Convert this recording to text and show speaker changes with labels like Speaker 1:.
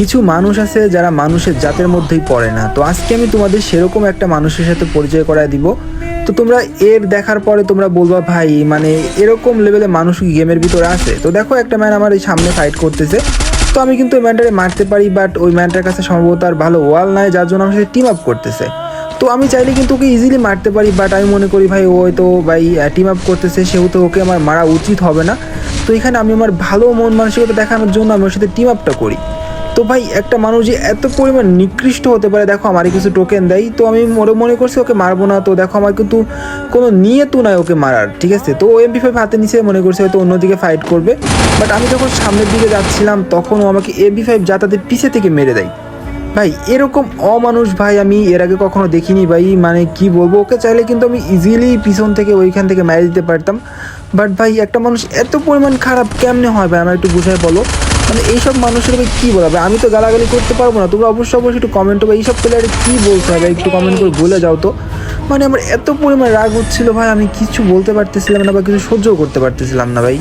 Speaker 1: কিছু মানুষ আছে যারা মানুষের জাতের মধ্যেই পড়ে না। তো আজকে আমি তোমাদের সেরকম একটা মানুষের সাথে পরিচয় করায় দিব। তো তোমরা এর দেখার পরে তোমরা বলবা, ভাই মানে এরকম লেভেলে মানুষ কি গেমের ভিতরে আছে? তো দেখো, একটা ম্যান আমার এই সামনে ফাইট করতেছে। তো আমি কিন্তু ওই ম্যানটারে মারতে পারি বাট ওই ম্যানটার কাছে সম্ভবত আর ভালো ওয়াল নাই, যার জন্য আমার সাথে টিম আপ করতেছে। তো আমি চাইলে কিন্তু ওকে ইজিলি মারতে পারি বাট আমি মনে করি, ভাই, ও তো ভাই টিম আপ করতেছে, সেহেতু ওকে আমার মারা উচিত হবে না। তো এখানে আমি আমার ভালো মন মানসিকতা দেখানোর জন্য আমি ওর সাথে টিম আপটা করি। তো ভাই, একটা মানুষ যে এত পরিমাণ নিকৃষ্ট হতে পারে, দেখো আমার কিছু টোকেন দেয়, তো আমি মনে মনে করছি ওকে মারবো না, তো দেখো আমার কিন্তু কোনো নিয়ত নাই ওকে মারার, ঠিক আছে? তো ও এমপি ফাইভ হাতে নিচে মনে করছে হয়তো অন্যদিকে ফাইট করবে বাট আমি যখন সামনের দিকে যাচ্ছিলাম, তখন ও আমাকে এমপি ফাইভ যাতাতে পিছে থেকে মেরে দেয়। ভাই, এরকম অমানুষ ভাই আমি এর আগে কখনো দেখিনি ভাই মানে কি বলব, ওকে চাইলে কিন্তু আমি ইজিলি পিছন থেকে ওইখান থেকে মেরে দিতে পারতাম। বাট ভাই, একটা মানুষ এত পরিমাণ খারাপ কেমনে হয় ভাই আমার একটু বুঝাই বলো? মানে এইসব মানুষের ভাই কী বলা আমি তো গালাগালি করতে পারব না, তোমরা অবশ্যই অবশ্যই একটু কমেন্ট ভাই, এইসব প্লেয়ারে কী বলতে হবে? একটু কমেন্ট করে বলে যাও তো। মানে আমার এত পরিমাণ রাগ হচ্ছিল ভাই, আমি কিছু বলতে পারতেছিলাম না বা কিছু সহ্যও করতে পারতেছিলাম না ভাই।